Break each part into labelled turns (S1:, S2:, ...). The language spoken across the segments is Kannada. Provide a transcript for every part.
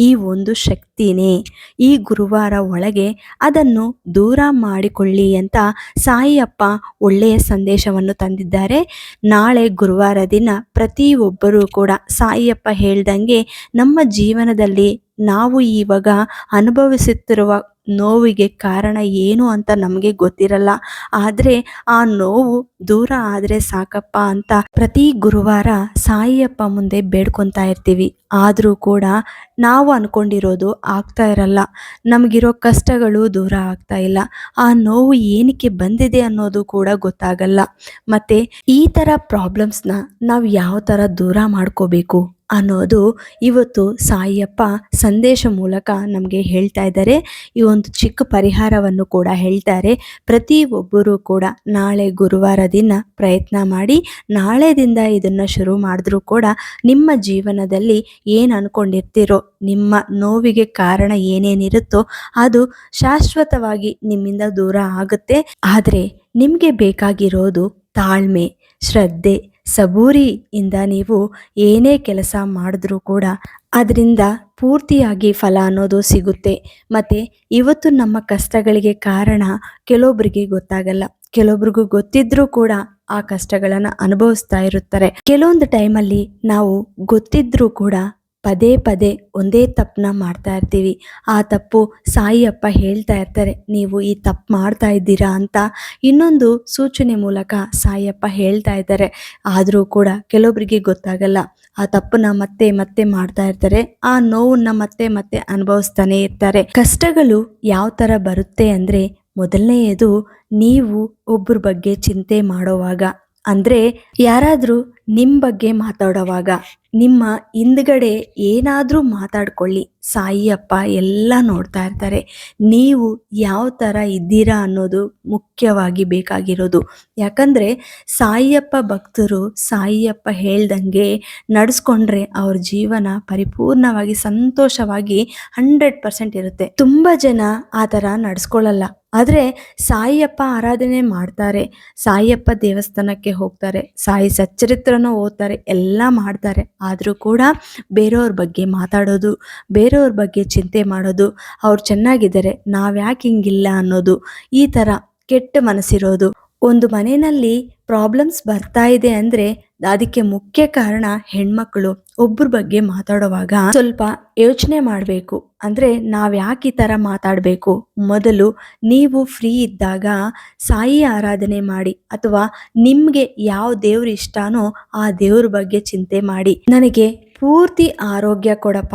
S1: ಈ ಒಂದು ಶಕ್ತಿನೇ. ಈ ಗುರುವಾರ ಒಳಗೆ ಅದನ್ನು ದೂರ ಮಾಡಿಕೊಳ್ಳಿ ಅಂತ ಸಾಯಿಯಪ್ಪ ಒಳ್ಳೆಯ ಸಂದೇಶವನ್ನು ತಂದಿದ್ದಾರೆ. ನಾಳೆ ಗುರುವಾರ ದಿನ ಪ್ರತಿಯೊಬ್ಬರೂ ಕೂಡ ಸಾಯಿಯಪ್ಪ ಹೇಳ್ದಂಗೆ ನಮ್ಮ ಜೀವನದಲ್ಲಿ ನಾವು ಇವಾಗ ಅನುಭವಿಸುತ್ತಿರುವ ನೋವಿಗೆ ಕಾರಣ ಏನು ಅಂತ ನಮಗೆ ಗೊತ್ತಿರಲ್ಲ. ಆದರೆ ಆ ನೋವು ದೂರ ಆದರೆ ಸಾಕಪ್ಪ ಅಂತ ಪ್ರತಿ ಗುರುವಾರ ಸಾಯಿಯಪ್ಪ ಮುಂದೆ ಬೇಡ್ಕೊತಾ ಇರ್ತೀವಿ. ಆದರೂ ಕೂಡ ನಾವು ಅನ್ಕೊಂಡಿರೋದು ಆಗ್ತಾ ಇರಲ್ಲ. ನಮಗಿರೋ ಕಷ್ಟಗಳು ದೂರ ಆಗ್ತಾ ಇಲ್ಲ. ಆ ನೋವು ಏನಕ್ಕೆ ಬಂದಿದೆ ಅನ್ನೋದು ಕೂಡ ಗೊತ್ತಾಗಲ್ಲ. ಮತ್ತು ಈ ಥರ ಪ್ರಾಬ್ಲಮ್ಸ್ನ ನಾವು ಯಾವ ಥರ ದೂರ ಮಾಡ್ಕೋಬೇಕು? ಅನ್ನೋದು ಇವತ್ತು ಸಾಯಿಯಪ್ಪ ಸಂದೇಶ ಮೂಲಕ ನಮಗೆ ಹೇಳ್ತಾ ಇದ್ದಾರೆ. ಈ ಒಂದು ಚಿಕ್ಕ ಪರಿಹಾರವನ್ನು ಕೂಡ ಹೇಳ್ತಾರೆ. ಪ್ರತಿ ಒಬ್ಬರು ಕೂಡ ನಾಳೆ ಗುರುವಾರ ದಿನ ಪ್ರಯತ್ನ ಮಾಡಿ ನಾಳೆದಿಂದ ಇದನ್ನು ಶುರು ಮಾಡಿದ್ರೂ ಕೂಡ ನಿಮ್ಮ ಜೀವನದಲ್ಲಿ ಏನು ಅನ್ಕೊಂಡಿರ್ತೀರೋ, ನಿಮ್ಮ ನೋವಿಗೆ ಕಾರಣ ಏನೇನಿರುತ್ತೋ ಅದು ಶಾಶ್ವತವಾಗಿ ನಿಮ್ಮಿಂದ ದೂರ ಆಗುತ್ತೆ. ಆದರೆ ನಿಮಗೆ ಬೇಕಾಗಿರೋದು ತಾಳ್ಮೆ, ಶ್ರದ್ಧೆ ಸಬೂರಿಯಿಂದ ನೀವು ಏನೇ ಕೆಲಸ ಮಾಡಿದ್ರೂ ಕೂಡ ಅದರಿಂದ ಪೂರ್ತಿಯಾಗಿ ಫಲ ಅನ್ನೋದು ಸಿಗುತ್ತೆ. ಮತ್ತು ಇವತ್ತು ನಮ್ಮ ಕಷ್ಟಗಳಿಗೆ ಕಾರಣ ಕೆಲವೊಬ್ಬರಿಗೆ ಗೊತ್ತಾಗಲ್ಲ. ಕೆಲವೊಬ್ರಿಗೂ ಗೊತ್ತಿದ್ರೂ ಕೂಡ ಆ ಕಷ್ಟಗಳನ್ನು ಅನುಭವಿಸ್ತಾ ಇರುತ್ತಾರೆ. ಕೆಲವೊಂದು ಟೈಮಲ್ಲಿ ನಾವು ಗೊತ್ತಿದ್ರೂ ಕೂಡ ಪದೇ ಪದೇ ಒಂದೇ ತಪ್ಪನ್ನ ಮಾಡ್ತಾ ಇರ್ತೀವಿ. ಆ ತಪ್ಪು ಸಾಯಿಯಪ್ಪ ಹೇಳ್ತಾ ಇರ್ತಾರೆ, ನೀವು ಈ ತಪ್ಪು ಮಾಡ್ತಾ ಇದ್ದೀರಾ ಅಂತ ಇನ್ನೊಂದು ಸೂಚನೆ ಮೂಲಕ ಸಾಯಿಯಪ್ಪ ಹೇಳ್ತಾ ಇದ್ದಾರೆ. ಆದರೂ ಕೂಡ ಕೆಲವೊಬ್ಬರಿಗೆ ಗೊತ್ತಾಗಲ್ಲ, ಆ ತಪ್ಪನ್ನ ಮತ್ತೆ ಮತ್ತೆ ಮಾಡ್ತಾ ಇರ್ತಾರೆ, ಆ ನೋವನ್ನ ಮತ್ತೆ ಮತ್ತೆ ಅನುಭವಿಸ್ತಾನೆ ಇರ್ತಾರೆ. ಕಷ್ಟಗಳು ಯಾವ ಥರ ಬರುತ್ತೆ ಅಂದರೆ ಮೊದಲನೆಯದು ನೀವು ಒಬ್ಬರ ಬಗ್ಗೆ ಚಿಂತೆ ಮಾಡೋವಾಗ, ಅಂದರೆ ಯಾರಾದರೂ ನಿಮ್ಮ ಬಗ್ಗೆ ಮಾತಾಡೋವಾಗ. ನಿಮ್ಮ ಹಿಂದ್ಗಡೆ ಏನಾದರೂ ಮಾತಾಡ್ಕೊಳ್ಳಿ. ಸಾಯಿಯಪ್ಪ ಎಲ್ಲ ನೋಡ್ತಾ ಇರ್ತಾರೆ. ನೀವು ಯಾವ ಥರ ಇದ್ದೀರಾ ಅನ್ನೋದು ಮುಖ್ಯವಾಗಿ ಬೇಕಾಗಿರೋದು. ಯಾಕಂದರೆ ಸಾಯಿಯಪ್ಪ ಭಕ್ತರು ಸಾಯಿಯಪ್ಪ ಹೇಳ್ದಂಗೆ ನಡೆಸ್ಕೊಂಡ್ರೆ ಅವ್ರ ಜೀವನ ಪರಿಪೂರ್ಣವಾಗಿ ಸಂತೋಷವಾಗಿ ಹಂಡ್ರೆಡ್ ಪರ್ಸೆಂಟ್ ಇರುತ್ತೆ. ತುಂಬ ಜನ ಆ ಥರ ನಡೆಸ್ಕೊಳ್ಳಲ್ಲ. ಆದರೆ ಸಾಯಿಯಪ್ಪ ಆರಾಧನೆ ಮಾಡ್ತಾರೆ. ಸಾಯಿಯಪ್ಪ ದೇವಸ್ಥಾನಕ್ಕೆ ಹೋಗ್ತಾರೆ. ಸಾಯಿ ಸಚ್ಚರಿತ್ರನೂ ಓದ್ತಾರೆ. ಎಲ್ಲ ಮಾಡ್ತಾರೆ. ಆದರೂ ಕೂಡ ಬೇರೆಯವ್ರ ಬಗ್ಗೆ ಮಾತಾಡೋದು, ಬೇರೆಯವ್ರ ಬಗ್ಗೆ ಚಿಂತೆ ಮಾಡೋದು, ಅವ್ರು ಚೆನ್ನಾಗಿದ್ದಾರೆ, ನಾವ್ಯಾಕೆ ಹಿಂಗಿಲ್ಲ ಅನ್ನೋದು, ಈ ಥರ ಕೆಟ್ಟ ಮನಸ್ಸಿರೋದು. ಒಂದು ಮನೆಯಲ್ಲಿ ಪ್ರಾಬ್ಲಮ್ಸ್ ಬರ್ತಾ ಇದೆ ಅಂದರೆ ಅದಕ್ಕೆ ಮುಖ್ಯ ಕಾರಣ ಹೆಣ್ಮಕ್ಳು. ಒಬ್ಬರ ಬಗ್ಗೆ ಮಾತಾಡುವಾಗ ಸ್ವಲ್ಪ ಯೋಚನೆ ಮಾಡಬೇಕು. ಅಂದರೆ ನಾವು ಯಾಕೆ ಈ ಥರ ಮಾತಾಡಬೇಕು? ಮೊದಲು ನೀವು ಫ್ರೀ ಇದ್ದಾಗ ಸಾಯಿ ಆರಾಧನೆ ಮಾಡಿ ಅಥವಾ ನಿಮಗೆ ಯಾವ ದೇವ್ರು ಇಷ್ಟನೋ ಆ ದೇವ್ರ ಬಗ್ಗೆ ಚಿಂತೆ ಮಾಡಿ. ನನಗೆ ಪೂರ್ತಿ ಆರೋಗ್ಯ ಕೊಡಪ್ಪ.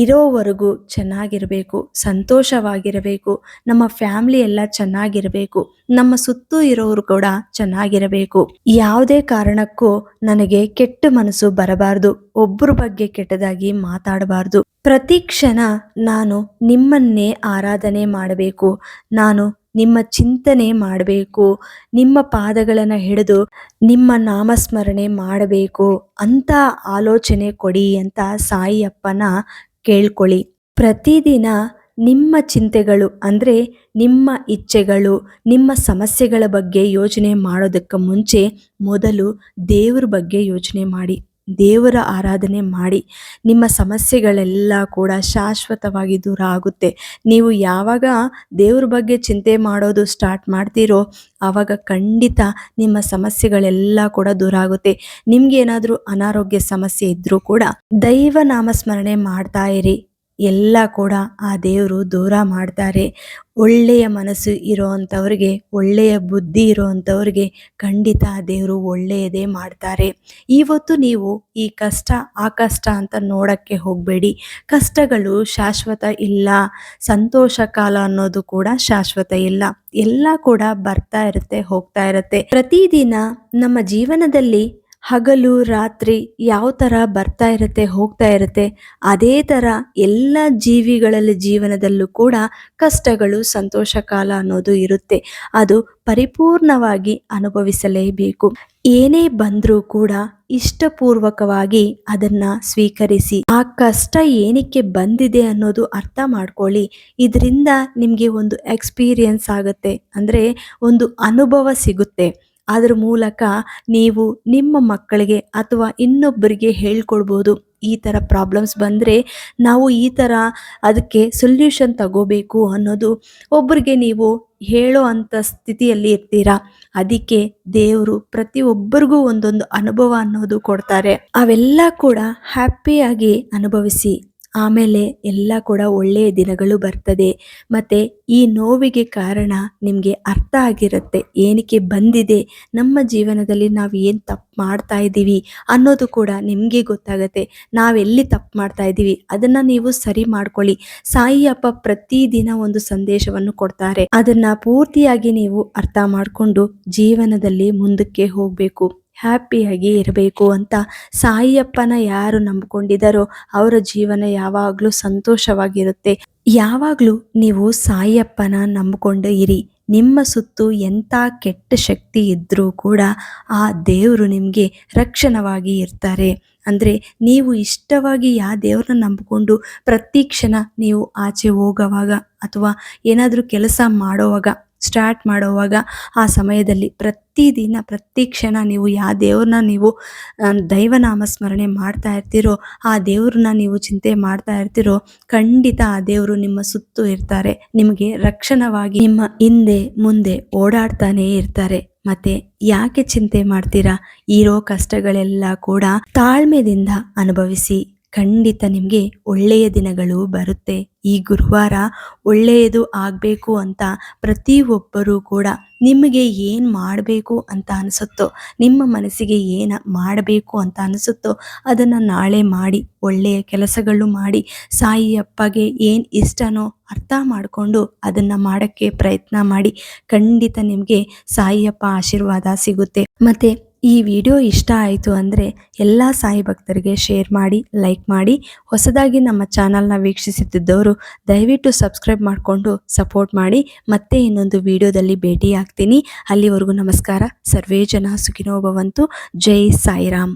S1: ಇರೋವರೆಗೂ ಚೆನ್ನಾಗಿರಬೇಕು, ಸಂತೋಷವಾಗಿರಬೇಕು, ನಮ್ಮ ಫ್ಯಾಮಿಲಿ ಎಲ್ಲ ಚೆನ್ನಾಗಿರಬೇಕು, ನಮ್ಮ ಸುತ್ತೂ ಇರೋರು ಕೂಡ ಚೆನ್ನಾಗಿರಬೇಕು. ಯಾವುದೇ ಕಾರಣಕ್ಕೂ ನನಗೆ ಕೆಟ್ಟ ಮನಸ್ಸು ಬರಬಾರ್ದು ಒಬ್ಬರ ಬಗ್ಗೆ ಕೆಟ್ಟದಾಗಿ ಮಾತಾಡಬಾರ್ದು. ಪ್ರತಿ ಕ್ಷಣ ನಾನು ನಿಮ್ಮನ್ನೇ ಆರಾಧನೆ ಮಾಡಬೇಕು, ನಾನು ನಿಮ್ಮ ಚಿಂತನೆ ಮಾಡಬೇಕು, ನಿಮ್ಮ ಪಾದಗಳನ್ನು ಹಿಡಿದು ನಿಮ್ಮ ನಾಮಸ್ಮರಣೆ ಮಾಡಬೇಕು ಅಂತ ಆಲೋಚನೆ ಕೊಡಿ ಅಂತ ಸಾಯಿಯಪ್ಪನ ಕೇಳ್ಕೊಳ್ಳಿ. ಪ್ರತಿದಿನ ನಿಮ್ಮ ಚಿಂತೆಗಳು, ಅಂದರೆ ನಿಮ್ಮ ಇಚ್ಛೆಗಳು, ನಿಮ್ಮ ಸಮಸ್ಯೆಗಳ ಬಗ್ಗೆ ಯೋಚನೆ ಮಾಡೋದಕ್ಕೆ ಮುಂಚೆ ಮೊದಲು ದೇವ್ರ ಬಗ್ಗೆ ಯೋಚನೆ ಮಾಡಿ. ದೇವರ ಆರಾಧನೆ ಮಾಡಿ ನಿಮ್ಮ ಸಮಸ್ಯೆಗಳೆಲ್ಲ ಕೂಡ ಶಾಶ್ವತವಾಗಿ ದೂರ ಆಗುತ್ತೆ. ನೀವು ಯಾವಾಗ ದೇವ್ರ ಬಗ್ಗೆ ಚಿಂತೆ ಮಾಡೋದು ಸ್ಟಾರ್ಟ್ ಮಾಡ್ತೀರೋ ಆವಾಗ ಖಂಡಿತ ನಿಮ್ಮ ಸಮಸ್ಯೆಗಳೆಲ್ಲ ಕೂಡ ದೂರ ಆಗುತ್ತೆ. ನಿಮ್ಗೆ ಏನಾದರೂ ಅನಾರೋಗ್ಯ ಸಮಸ್ಯೆ ಇದ್ದರೂ ಕೂಡ ದೈವ ನಾಮಸ್ಮರಣೆ ಮಾಡ್ತಾ ಇರಿ. ಎಲ್ಲ ಕೂಡ ಆ ದೇವರು ದೂರ ಮಾಡ್ತಾರೆ. ಒಳ್ಳೆಯ ಮನಸ್ಸು ಇರೋವಂಥವ್ರಿಗೆ, ಒಳ್ಳೆಯ ಬುದ್ಧಿ ಇರೋವಂಥವ್ರಿಗೆ ಖಂಡಿತ ದೇವರು ಒಳ್ಳೆಯದೇ ಮಾಡ್ತಾರೆ. ಇವತ್ತು ನೀವು ಈ ಕಷ್ಟ, ಆ ಕಷ್ಟ ಅಂತ ನೋಡೋಕ್ಕೆ ಹೋಗಬೇಡಿ. ಕಷ್ಟಗಳು ಶಾಶ್ವತ ಇಲ್ಲ. ಸಂತೋಷ ಕಾಲ ಅನ್ನೋದು ಕೂಡ ಶಾಶ್ವತ ಇಲ್ಲ. ಎಲ್ಲ ಕೂಡ ಬರ್ತಾ ಇರುತ್ತೆ, ಹೋಗ್ತಾ ಇರುತ್ತೆ. ಪ್ರತಿದಿನ ನಮ್ಮ ಜೀವನದಲ್ಲಿ ಹಗಲು, ರಾತ್ರಿ ಯಾವ ಥರ ಬರ್ತಾ ಇರುತ್ತೆ, ಹೋಗ್ತಾ ಇರುತ್ತೆ, ಅದೇ ಥರ ಎಲ್ಲ ಜೀವಿಗಳಲ್ಲಿ ಜೀವನದಲ್ಲೂ ಕೂಡ ಕಷ್ಟಗಳು, ಸಂತೋಷ ಕಾಲ ಅನ್ನೋದು ಇರುತ್ತೆ. ಅದು ಪರಿಪೂರ್ಣವಾಗಿ ಅನುಭವಿಸಲೇಬೇಕು. ಏನೇ ಬಂದರೂ ಕೂಡ ಇಷ್ಟಪೂರ್ವಕವಾಗಿ ಅದನ್ನು ಸ್ವೀಕರಿಸಿ. ಆ ಕಷ್ಟ ಏನಕ್ಕೆ ಬಂದಿದೆ ಅನ್ನೋದು ಅರ್ಥ ಮಾಡ್ಕೊಳ್ಳಿ. ಇದರಿಂದ ನಿಮಗೆ ಒಂದು ಎಕ್ಸ್ಪೀರಿಯನ್ಸ್ ಆಗುತ್ತೆ. ಅಂದರೆ ಒಂದು ಅನುಭವ ಸಿಗುತ್ತೆ. ಅದ್ರ ಮೂಲಕ ನೀವು ನಿಮ್ಮ ಮಕ್ಕಳಿಗೆ ಅಥವಾ ಇನ್ನೊಬ್ಬರಿಗೆ ಹೇಳ್ಕೊಡ್ಬೋದು. ಈ ಥರ ಪ್ರಾಬ್ಲಮ್ಸ್ ಬಂದರೆ ನಾವು ಈ ಥರ ಅದಕ್ಕೆ ಸೊಲ್ಯೂಷನ್ ತಗೋಬೇಕು ಅನ್ನೋದು ಒಬ್ಬರಿಗೆ ನೀವು ಹೇಳೋ ಅಂಥ ಸ್ಥಿತಿಯಲ್ಲಿ ಇರ್ತೀರಾ? ಅದಕ್ಕೆ ದೇವರು ಪ್ರತಿಯೊಬ್ಬರಿಗೂ ಒಂದೊಂದು ಅನುಭವ ಅನ್ನೋದು ಕೊಡ್ತಾರೆ. ಅವೆಲ್ಲ ಕೂಡ ಹ್ಯಾಪಿಯಾಗಿ ಅನುಭವಿಸಿ. ಆಮೇಲೆ ಎಲ್ಲ ಕೂಡ ಒಳ್ಳೆಯ ದಿನಗಳು ಬರ್ತದೆ. ಮತ್ತು ಈ ನೋವಿಗೆ ಕಾರಣ ನಿಮಗೆ ಅರ್ಥ ಆಗಿರುತ್ತೆ. ಏನಕ್ಕೆ ಬಂದಿದೆ? ನಮ್ಮ ಜೀವನದಲ್ಲಿ ನಾವು ಏನು ತಪ್ಪು ಮಾಡ್ತಾ ಇದ್ದೀವಿ ಅನ್ನೋದು ಕೂಡ ನಿಮಗೆ ಗೊತ್ತಾಗುತ್ತೆ. ನಾವೆಲ್ಲಿ ತಪ್ಪು ಮಾಡ್ತಾ ಇದ್ದೀವಿ? ಅದನ್ನು ನೀವು ಸರಿ ಮಾಡ್ಕೊಳ್ಳಿ. ಸಾಯಿ ಅಪ್ಪ ಪ್ರತಿದಿನ ಒಂದು ಸಂದೇಶವನ್ನು ಕೊಡ್ತಾರೆ. ಅದನ್ನು ಪೂರ್ತಿಯಾಗಿ ನೀವು ಅರ್ಥ ಮಾಡಿಕೊಂಡು ಜೀವನದಲ್ಲಿ ಮುಂದಕ್ಕೆ ಹೋಗಬೇಕು. ಹ್ಯಾಪಿಯಾಗಿ ಇರಬೇಕು ಅಂತ ಸಾಯಿಯಪ್ಪನ ಯಾರು ನಂಬಿಕೊಂಡಿದ್ದಾರೋ ಅವರ ಜೀವನ ಯಾವಾಗಲೂ ಸಂತೋಷವಾಗಿರುತ್ತೆ. ಯಾವಾಗಲೂ ನೀವು ಸಾಯಿಯಪ್ಪನ ನಂಬಿಕೊಂಡು ಇರಿ ನಿಮ್ಮ ಸುತ್ತು ಎಂಥ ಕೆಟ್ಟ ಶಕ್ತಿ ಇದ್ದರೂ ಕೂಡ ಆ ದೇವರು ನಿಮಗೆ ರಕ್ಷಣವಾಗಿ ಇರ್ತಾರೆ. ಅಂದರೆ ನೀವು ಇಷ್ಟವಾಗಿ ಯಾವ ದೇವ್ರನ್ನ ನಂಬಿಕೊಂಡು ಪ್ರತಿ ಕ್ಷಣ ನೀವು ಆಚೆ ಹೋಗೋವಾಗ ಅಥವಾ ಏನಾದರೂ ಕೆಲಸ ಮಾಡೋವಾಗ ಸ್ಟಾರ್ಟ್ ಮಾಡುವಾಗ ಆ ಸಮಯದಲ್ಲಿ ಪ್ರತಿದಿನ ಪ್ರತಿ ಕ್ಷಣ ನೀವು ಯಾವ ದೇವ್ರನ್ನ ನೀವು ದೈವನಾಮ ಸ್ಮರಣೆ ಮಾಡ್ತಾ ಇರ್ತೀರೋ, ಆ ದೇವ್ರನ್ನ ನೀವು ಚಿಂತೆ ಮಾಡ್ತಾ ಇರ್ತೀರೋ, ಖಂಡಿತ ಆ ದೇವರು ನಿಮ್ಮ ಸುತ್ತು ಇರ್ತಾರೆ. ನಿಮಗೆ ರಕ್ಷಣವಾಗಿ ನಿಮ್ಮ ಹಿಂದೆ, ಮುಂದೆ ಓಡಾಡ್ತಾನೆ ಇರ್ತಾರೆ. ಮತ್ತೆ ಯಾಕೆ ಚಿಂತೆ ಮಾಡ್ತೀರಾ? ಇರೋ ಕಷ್ಟಗಳೆಲ್ಲ ಕೂಡ ತಾಳ್ಮೆದಿಂದ ಅನುಭವಿಸಿ. ಖಂಡಿತ ನಿಮಗೆ ಒಳ್ಳೆಯ ದಿನಗಳು ಬರುತ್ತೆ. ಈ ಗುರುವಾರ ಒಳ್ಳೆಯದು ಆಗಬೇಕು ಅಂತ ಪ್ರತಿಯೊಬ್ಬರೂ ಕೂಡ ನಿಮಗೆ ಏನು ಮಾಡಬೇಕು ಅಂತ ಅನಿಸುತ್ತೋ, ನಿಮ್ಮ ಮನಸ್ಸಿಗೆ ಏನು ಮಾಡಬೇಕು ಅಂತ ಅನಿಸುತ್ತೋ ಅದನ್ನು ನಾಳೆ ಮಾಡಿ, ಒಳ್ಳೆಯ ಕೆಲಸಗಳು ಮಾಡಿ ಸಾಯಿ ಅಪ್ಪಗೆ ಏನು ಇಷ್ಟನೋ ಅರ್ಥ ಮಾಡಿಕೊಂಡು ಅದನ್ನು ಮಾಡೋಕ್ಕೆ ಪ್ರಯತ್ನ ಮಾಡಿ ಖಂಡಿತ ನಿಮಗೆ ಸಾಯಿಯಪ್ಪ ಆಶೀರ್ವಾದ ಸಿಗುತ್ತೆ. ಮತ್ತು ಈ ವಿಡಿಯೋ ಇಷ್ಟ ಆಯಿತು ಅಂದರೆ ಎಲ್ಲ ಸಾಯಿ ಭಕ್ತರಿಗೆ ಶೇರ್ ಮಾಡಿ, ಲೈಕ್ ಮಾಡಿ. ಹೊಸದಾಗಿ ನಮ್ಮ ಚಾನಲ್ನ ವೀಕ್ಷಿಸುತ್ತಿದ್ದವರು, ದಯವಿಟ್ಟು ಸಬ್ಸ್ಕ್ರೈಬ್ ಮಾಡಿಕೊಂಡು ಸಪೋರ್ಟ್ ಮಾಡಿ. ಮತ್ತೆ ಇನ್ನೊಂದು ವಿಡಿಯೋದಲ್ಲಿ ಭೇಟಿ ಆಗ್ತೀನಿ ಅಲ್ಲಿವರೆಗೂ ನಮಸ್ಕಾರ. ಸರ್ವೇ ಜನ ಸುಖಿನೋ ಭವಂತು. ಜೈ ಸಾಯಿರಾಮ್.